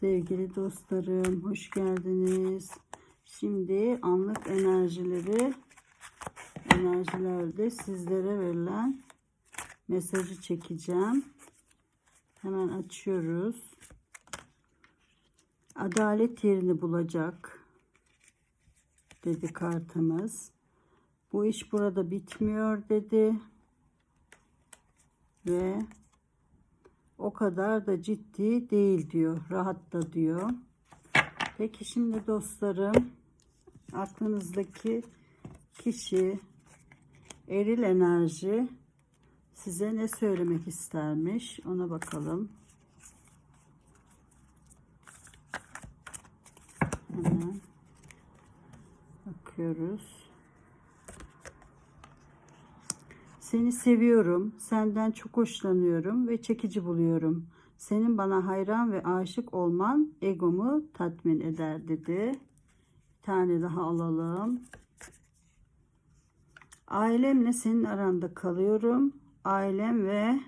Sevgili dostlarım, hoş geldiniz. Şimdi anlık enerjileri, enerjilerde sizlere verilen mesajı çekeceğim. Hemen açıyoruz. Adalet yerini bulacak dedi kartımız. Bu iş burada bitmiyor dedi. Ve o kadar da ciddi değil diyor. Rahat da diyor. Peki şimdi dostlarım aklınızdaki kişi eril enerji size ne söylemek istermiş ona bakalım. Hemen bakıyoruz. Seni seviyorum, senden çok hoşlanıyorum ve çekici buluyorum. Senin bana hayran ve aşık olman egomu tatmin eder dedi. Bir tane daha alalım. Ailemle senin aranda kalıyorum. Ailem ve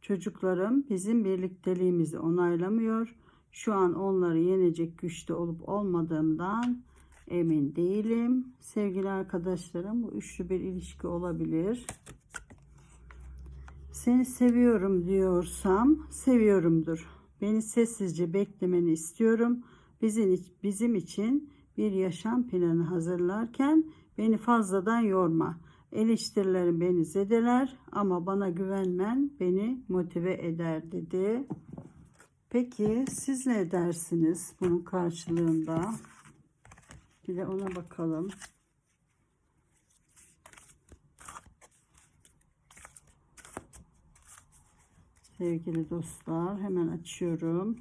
çocuklarım bizim birlikteliğimizi onaylamıyor. Şu an onları yenecek güçte olup olmadığımdan emin değilim. Sevgili arkadaşlarım bu üçlü bir ilişki olabilir. Seni seviyorum diyorsam seviyorumdur. Beni sessizce beklemeni istiyorum. Bizim, bizim için bir yaşam planı hazırlarken beni fazladan yorma. Eleştirilerin beni zedeler ama bana güvenmen beni motive eder dedi. Peki siz ne dersiniz bunun karşılığında? Bir de ona bakalım. Sevgili dostlar hemen açıyorum.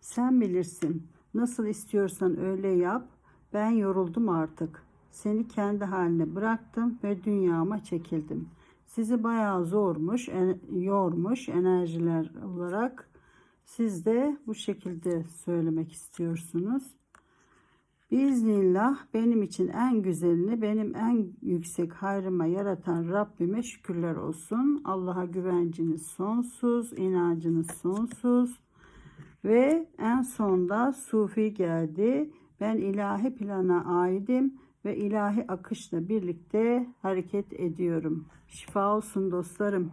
Sen bilirsin. Nasıl istiyorsan öyle yap. Ben yoruldum artık. Seni kendi haline bıraktım ve dünyama çekildim. Sizi bayağı zormuş, en, yormuş enerjiler olarak. Siz de bu şekilde söylemek istiyorsunuz. Biiznillah benim için en güzelini benim en yüksek hayrıma yaratan Rabbime şükürler olsun. Allah'a güvenciniz sonsuz, inancınız sonsuz. Ve en sonda Sufi geldi. Ben ilahi plana aidim ve ilahi akışla birlikte hareket ediyorum. Şifa olsun dostlarım.